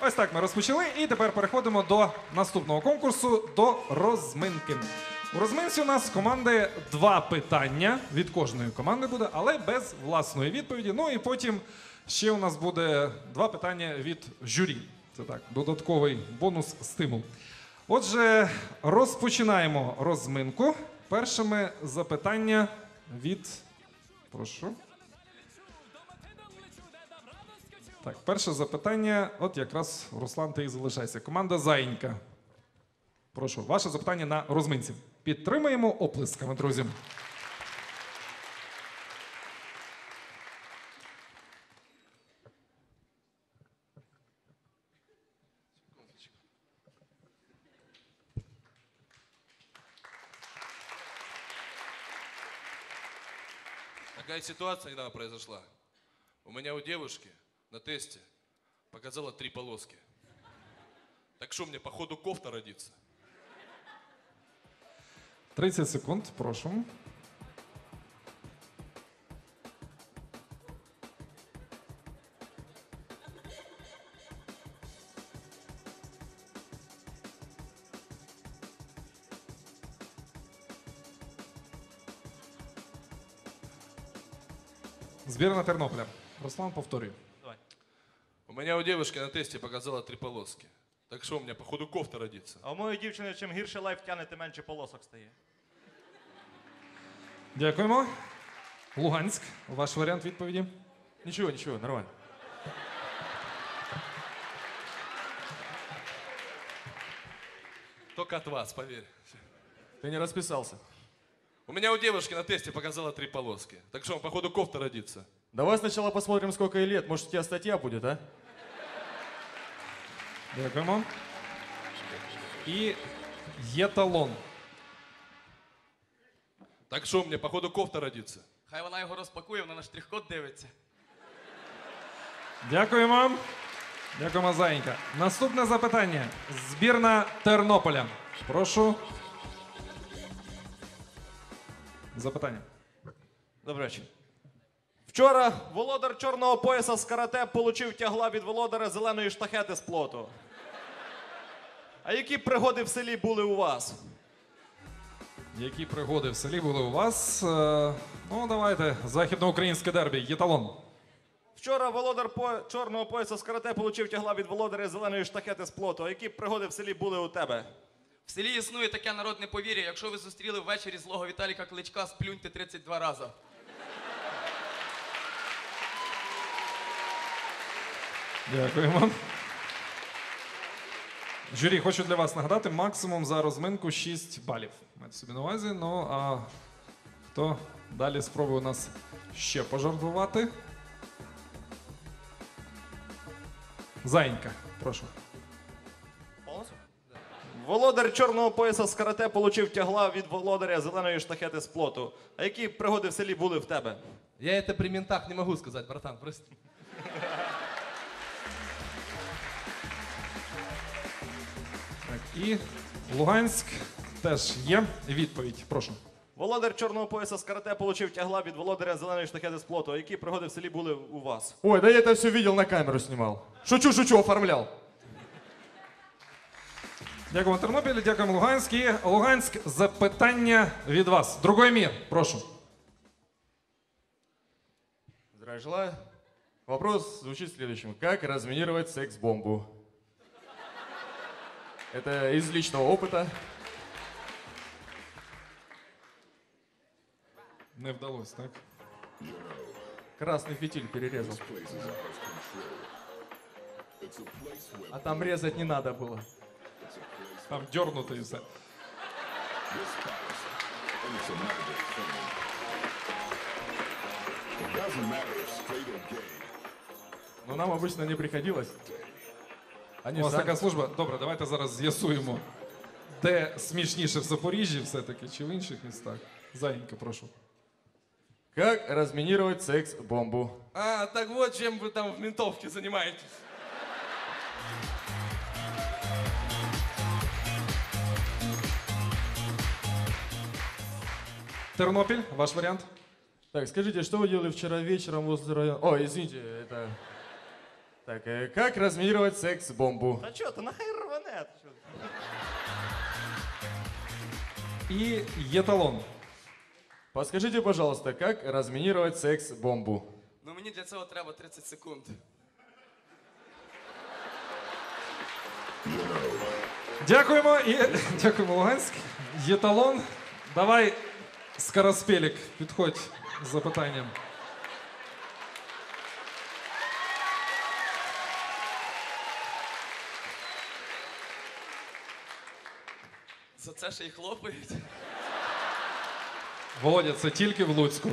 Ось так ми розпочали, і тепер переходимо до наступного конкурсу до розминки. У розминці у нас команди два питання від кожної команди буде, але без власної відповіді. Ну і потім ще у нас буде два питання від журі. Це так, додатковий бонус стимул. Отже, розпочинаємо розминку. Першими запитання від. Прошу. Так, перше запитання. От якраз Руслан, ти і залишайся. Команда Заїнька. Прошу, ваше запитання на розминці. Підтримаємо оплесками, друзі. Такая ситуация недавно произошла. У меня у девушки на тесте показала три полоски. Так что мне, походу, кофта родится? 30 секунд, прошу. Збірна Тернополя. Руслан, повторюй У меня у девушки на тесте показала три полоски. Так что у меня, походу, кофта родится? А у моєї дівчини, чим гірше лайф тягне, тим менше полосок стає. Дякуємо. Луганськ, ваш варіант відповіді. Ничего, ничего, нормально. Только от вас, поверь. Ты не расписался. У меня у девушки на тесте показала три полоски. Так что, походу, кофта родится? Давай сначала посмотрим, сколько ей лет. Может, у тебя статья будет, а? Дякуємо. І є талон. Так что мне, походу, кофта родится? Хай вона його розпакує, вона на штрих-код дивиться. Дякуємо. Дякуємо, Заїнька. Наступне запитання. Збірна Тернополя. Прошу. Запитання. Добрий вечір. Вчора володар чорного пояса з карате получив тягла від володаря зеленої штахети з плоту. А які пригоди в селі були у вас? Які пригоди в селі були у вас? Е, Ну, давайте. Західноукраїнське дербі. Є талон. Вчора володар по... чорного пояса з карате получив тягла від володаря зеленої штахети з плоту. А які пригоди в селі були у тебе? В селі існує таке народне повір'я. Якщо ви зустріли ввечері злого Віталіка Кличка, сплюньте 32 рази. Дякуємо. Журі, хочу для вас нагадати, максимум за розминку 6 балів. Майте собі на увазі. Ну а хто далі спробує у нас ще пожартувати? Заїнька, прошу. Володар чорного пояса з карате получив тягла від володаря зеленої штахети з плоту. А які пригоди в селі були в тебе? Я это при ментах не могу сказать, братан, прости. І Луганськ теж є відповідь. Прошу. Володар чорного пояса з карате получив тягла від володаря зеленої штахети з плоту. А які пригоди в селі були у вас? Ой, да я это все видел, на камеру снимал. Шучу, шучу, оформлял. Дякуємо Тернопіль, дякуємо Луганськ. І Луганськ, запитання від вас. Другой мір, прошу. Здравия желаю. Вопрос звучит следующим. Как разминировать секс-бомбу? Это из личного опыта. Не вдалося, так? Красный фитиль перерезал. А там резать не надо было. Там і все. Но нам обычно не приходилось. Они У вас сами- така служба. Добре, давайте зараз з'ясуємо, де смішніше в Запоріжжі все-таки чи в інших містах. Заїнька, прошу. Как разминировать секс-бомбу? А, так вот, чем вы там в ментовке занимаетесь. Тернопіль, ваш варіант. Так, скажите, что вы делали вчера вечером возле района... Ой, извините, это... Так, э, как разминировать секс-бомбу? Та чого, то нахай рване. ти чого? І є талон. Подскажите, пожалуйста, как разминировать секс-бомбу? Ну мені для цього треба 30 секунд. Дякуємо і дякуємо, Луганськ. Є талон. Давай, Скороспелік, підходь з запитанням. Це ще й хлопають. Володя, це тільки в Луцьку.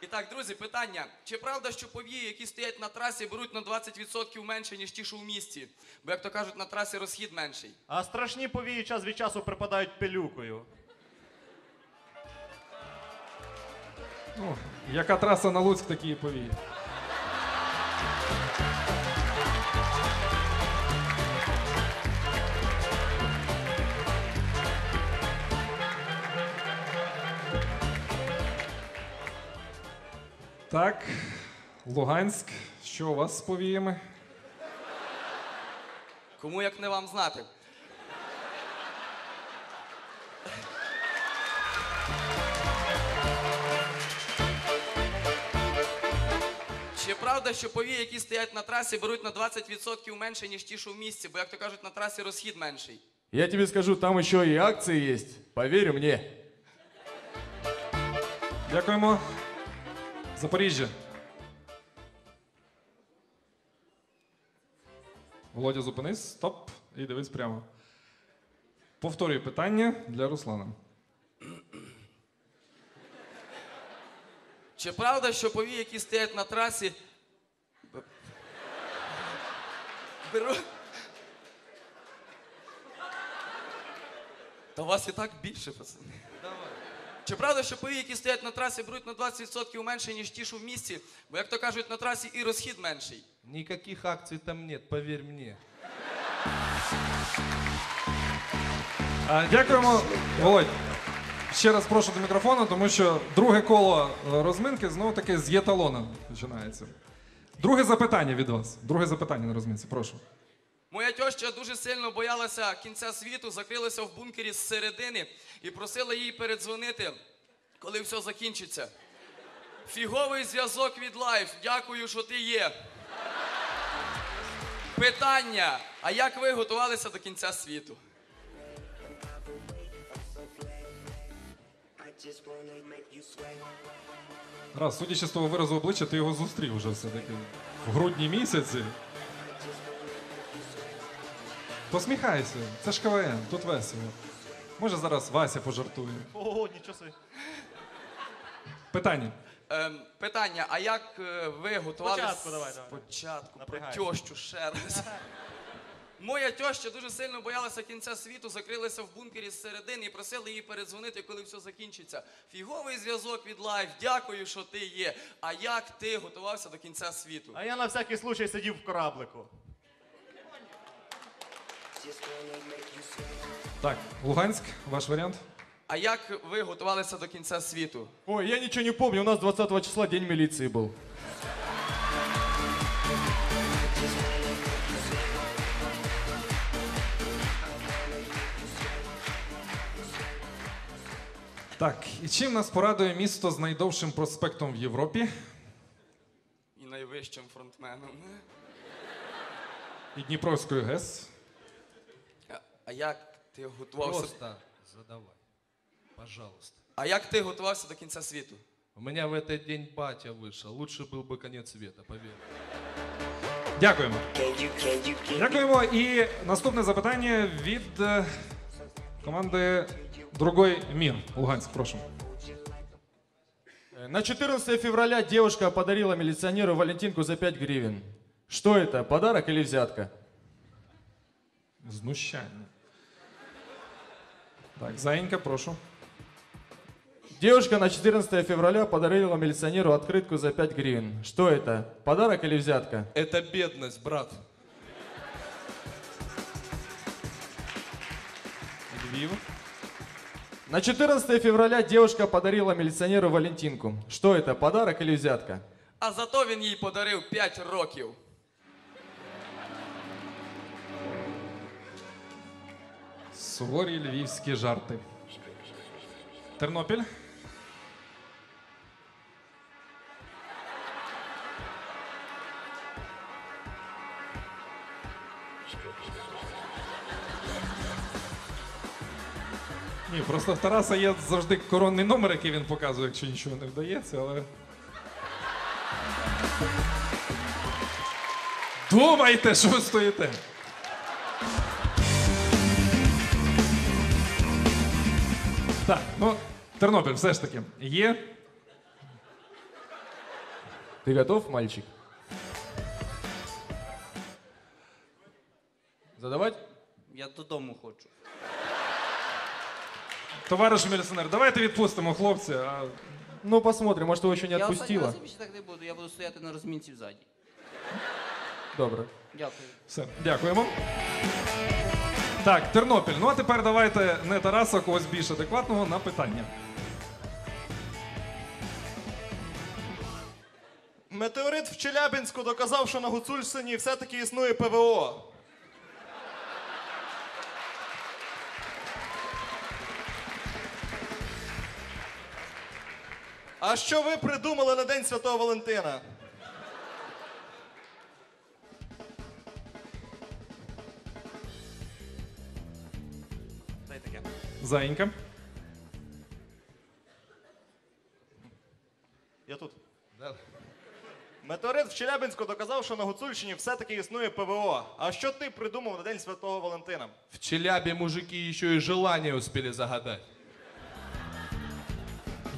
І так, друзі, питання. Чи правда, що повії, які стоять на трасі, беруть на 20% менше, ніж ті, що в місті? Бо, як то кажуть, на трасі розхід менший. А страшні повії час від часу припадають пилюкою. Ну, яка траса на Луцьк, такі і повії. Так, Луганськ, що у вас з повіями? Кому як не вам знати? Чи правда, що повії, які стоять на трасі, беруть на 20% менше, ніж ті, що в місті? Бо, як то кажуть, на трасі розхід менший. Я тебе скажу, там еще и акции есть. Поверь мне. Дякуємо. Запоріжжя. Володя, зупинись, стоп і дивись прямо. Повторюю питання для Руслана. Чи правда, що повії, які стоять на трасі, б- беруть. Та у вас і так більше, пацани. Чи правда, що повії, які стоять на трасі, беруть на 20% менше, ніж ті, що в місті? Бо, як то кажуть, на трасі і розхід менший. Никаких акций там нет, поверь мне. А, дякуємо, Володь. Ще раз прошу до мікрофону, тому що друге коло е, розминки знову таки з єталона починається. Друге запитання від вас. Друге запитання на розминці, прошу. Моя тьоща дуже сильно боялася кінця світу, закрилася в бункері з середини і просила їй передзвонити, коли все закінчиться. Фіговий зв'язок від лайф. Дякую, що ти є. Питання: а як ви готувалися до кінця світу? Раз, судячи з того виразу обличчя, ти його зустрів вже все-таки в грудні місяці. Посміхайся, це ж КВН, тут весело. Може зараз Вася пожартує. Ого, нічого собі. Питання. Ем, питання: а як е, ви готувалися? Спочатку давай, давай. Спочатку, про Напрягайся. тьощу ще раз. Моя тьоща дуже сильно боялася кінця світу, закрилася в бункері зсередини і просила її передзвонити, коли все закінчиться. Фіговий зв'язок від лайф. Дякую, що ти є. А як ти готувався до кінця світу? А я на всякий случай сидів в кораблику. Так, Луганськ, ваш варіант. А як ви готувалися до кінця світу? Ой, я ничего не помню, у нас 20 числа день милиции был. Так, і чим нас порадує місто з найдовшим проспектом в Європі І найвищим фронтменом. і Дніпровською ГЕС? А- А як ти готувався? Просто задавай. Пожалуйста. А як ти готувався до кінця світу? У меня в этот день батя вышел. Лучше был бы конец света, поверь. Дякуємо. Can you, can you, can Дякуємо. І наступне запитання від е, команди Другой Мір. Луганськ, прошу. Э, На 14 февраля девушка подарила милиционеру Валентинку за 5 гривен. Что это, подарок или взятка? Знущання. Так, Заїнька, прошу. Девушка на 14 февраля подарила милиционеру открытку за 5 гривен. Что это, подарок или взятка? Это бедность, брат. Львів. На 14 февраля девушка подарила милиционеру Валентинку. Что это, подарок или взятка? А зато він їй подарив 5 років. Суворі львівські жарти. Тернопіль. Ні, просто в Тараса є завжди коронний номер, який він показує, якщо нічого не вдається, але. Думайте, що ви стоїте. ну, Тернопіль все ж таки є. Ты готов, мальчик? Задавать? Я додому хочу. Товариш міліціонер, давайте відпустимо хлопця. А... Ну, посмотрим, может, его еще не Я останній отпустила. раз більше так не буду, я буду стояти на розмінці взаді. Добре. Дякую. Все, дякуємо. Так, Тернопіль. Ну а тепер давайте не Тараса, когось більш адекватного на питання. Метеорит в Челябинську доказав, що на Гуцульщині все-таки існує ПВО. А що ви придумали на День Святого Валентина? Заїнька. Я тут. Да. Метеорит в Челябинську доказав, що на Гуцульщині все-таки існує ПВО. А що ти придумав на День Святого Валентина? В Челябе мужики еще и желание успели загадать.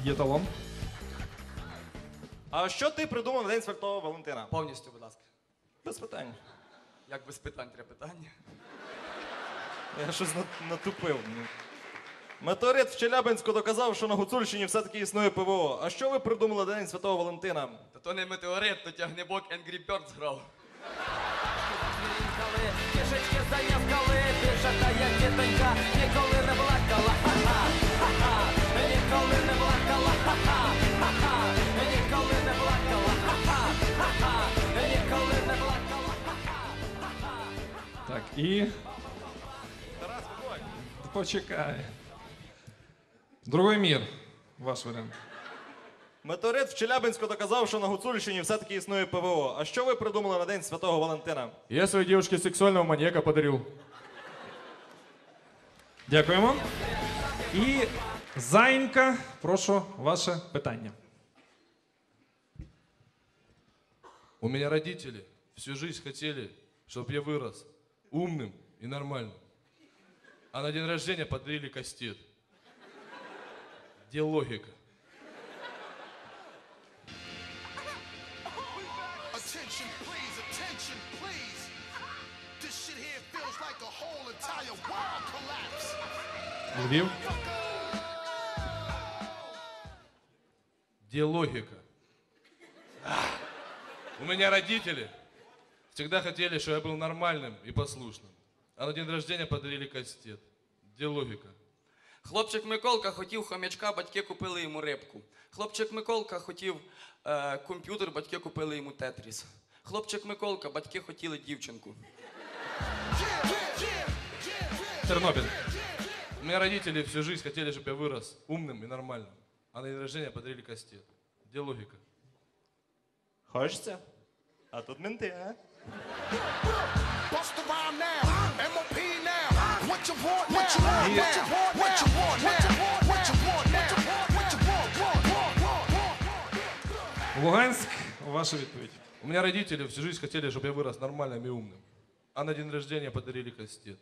Є талон. А що ти придумав на День Святого Валентина? Повністю, будь ласка. Без питань. Як без питань треба питання? Я щось на- натупив. ну. Метеорит в Челябинську доказав, що на Гуцульщині все-таки існує ПВО. А що ви придумали День Святого Валентина? Та то не метеорит, то тягнебок Angry Birds грав. Кішечки заявкали, більше та як дітонька, ніколи не плакала, ха-ха, ха-ха, ніколи не плакала, ха-ха, ха-ха, ніколи не плакала, ха-ха, ха-ха, ніколи не плакала. Так, і. Почекай. Другий мір. Ваш варіант. Метеорит в Челябинську доказав, що на Гуцульщині все-таки існує ПВО. А що ви придумали на День Святого Валентина? Я своей девушке сексуального маньяка подарил. Дякуємо. І Заїнька, прошу ваше питання. У меня родители всю жизнь хотели, чтобы я вырос умным и нормальным. А на день рождения подарили кастет. World collapsed. Львів. Где логика? У меня родители всегда хотели, чтобы я был нормальным и послушным. А на день рождения подарили кастет. Где логика? Хлопчик Миколка хотів хомячка, батьки купили йому рибку. Хлопчик Миколка хотів е, комп'ютер, батьки купили йому тетріс. Хлопчик Миколка, батьки хотіли дівчинку. Тернопіль. У меня родители всю жизнь хотели, чтобы я вырос умным и нормальным. А на день рождения подарили кастет. Где логика? Хочеться? А тут менти, а? Bust around now, MOP now. What you want now? What you want now? What you want now? What you want now? What you want? Want, want, want, want. Луганськ, ваша відповідь. У меня родители всю жизнь хотели, чтобы я вырос нормальным и умным. А на день рождения подарили кастет.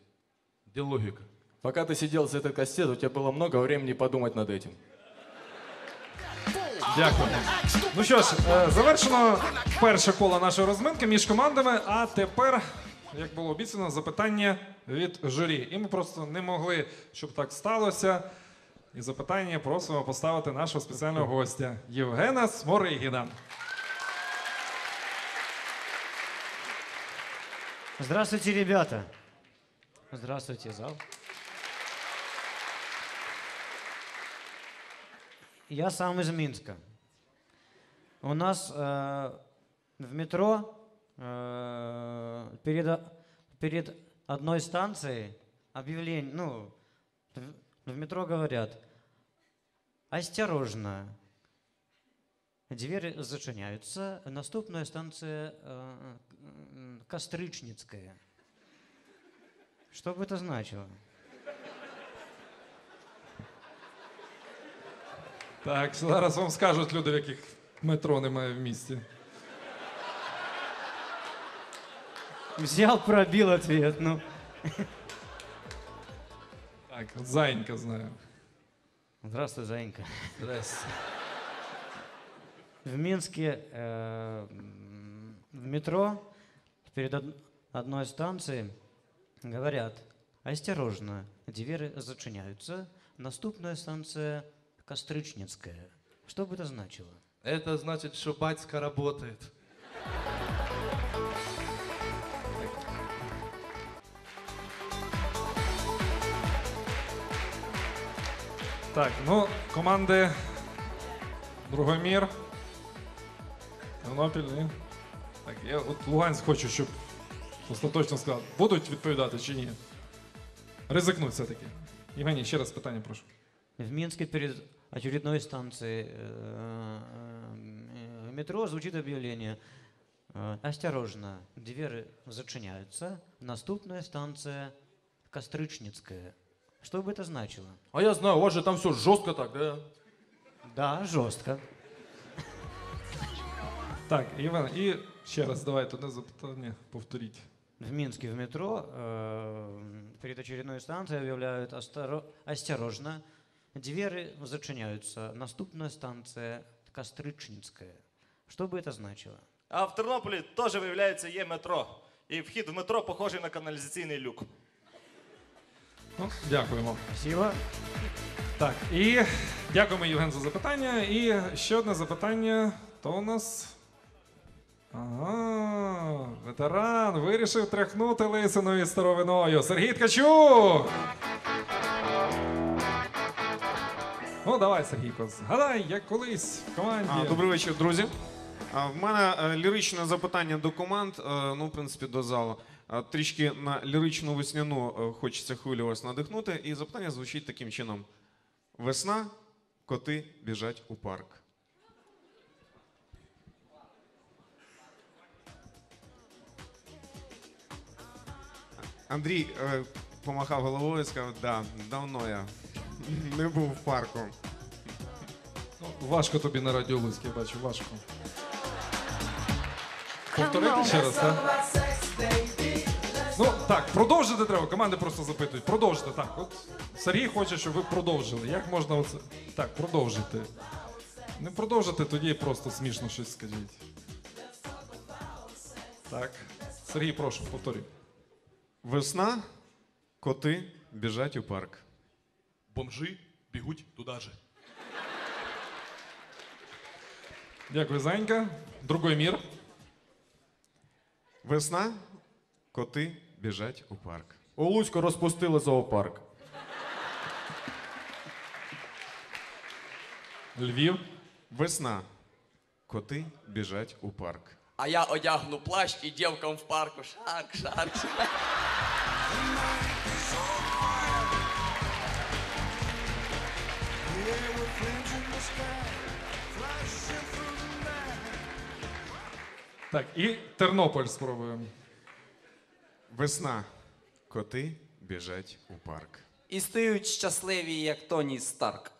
Где логика? Пока ты сидел за этот кастет, у тебя было много времени подумать над этим. Дякую. Ну що ж, е, завершено перше коло нашої розминки між командами. А тепер, як було обіцяно, запитання від журі. І ми просто не могли, щоб так сталося. І запитання просимо поставити нашого спеціального гостя Євгена Сморигіна. Здравствуйте, ребята. Здравствуйте, зал. Я сам из Минска. У нас э, в метро э, перед, о- перед одной станцией объявление, ну, В в метро говорят, осторожно, двери зачиняются, наступная станция э, м, Костричницкая. Что бы это значило? Так, зараз вам скажуть люди, в яких метро немає в місті. Взял, пробил ответ, ну. Так, Зайенька знаю. Здравствуй, Заинька. Здрасте. В Минске э, в метро перед од- одной станцией говорят, осторожно, двери зачиняются, наступная станция Костричницкая. Что бы это значило? Это значит, что батька работает. Так, ну, команди Другомір. Тернопіль. ні? Так, я от Луганськ хочу, щоб остаточно сказав, будуть відповідати чи ні. Ризикнуть все-таки. Євгеній, ще раз питання прошу. В Минске перед очередной станцией э, э, метро звучит объявление. э, Осторожно, двери зачиняются, наступная станция Костричницкая. Что бы это значило? А я знаю, у вас же там все жестко так, да? Да, жестко. Так, Євген, і ще раз давайте одне запитання повторіть. В Минске в метро э, перед очередной станцией объявляют «Осторо- осторожно, двери зачиняются, наступная станция Костричницкая. Что бы это значило? А в Тернополі теж, виявляється, є метро. І вхід в метро похожий на каналізаційний люк. Ну, дякуємо. Спасибо. Так, і дякуємо, Євген, за запитання. І ще одне запитання. То у нас. Ага, ветеран вирішив тряхнути лисиною старовиною. Сергій Ткачук! Ну, давай, Сергійко, згадай, як колись в команді. А, добрий вечір, друзі. В мене е, ліричне запитання до команд, е, ну, в принципі, до залу. Трішки на ліричну весняну е, хочеться хвилю вас надихнути. І запитання звучить таким чином: весна, коти біжать у парк. Андрій е, помахав головою і сказав, да, давно я не був в парку. Ну, важко тобі на радіо я бачу, важко. Повторити ще раз, так? Ну так, продовжити треба. Команди просто запитують. Продовжити. Так, от Сергій хоче, щоб ви продовжили. Як можна оце. Так, продовжити. Не продовжити, тоді просто смішно щось скажіть. Так. Сергій, прошу, повторюй. Весна, коти біжать у парк. Бомжи бегут туда же. Дякую, Занька. Другой мір. Весна, коти біжать у парк. У Луцьку розпустили зоопарк. Львів. Весна, коти біжать у парк. А я одягну плащ і дівкам в парку. Шарк, шарк, шарк. Так, і Тернополь спробуємо. Весна, коти біжать у парк. І стають щасливі, як Тоні Старк.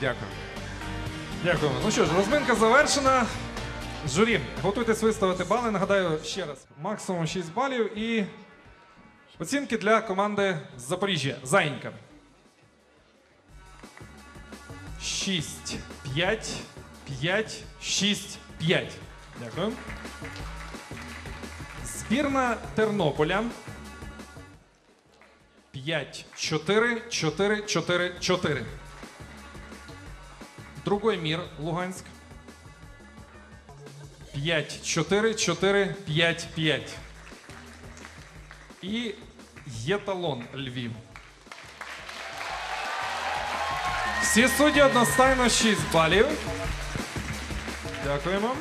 Дякую. Дякуємо. Ну що ж, розминка завершена. Журі, готуйтесь виставити бали. Нагадаю ще раз: максимум 6 балів і оцінки для команди з Запоріжжя. Заїнька. 6, 5, 5, 6, 5. Дякую. Збірна Тернополя. 5, 4, 4, 4, 4. Другой мир, Луганск. 5, 4, 4, 5, 5. І Єталон Львів. Всі судді одностайно 6 балів. Дякуємо.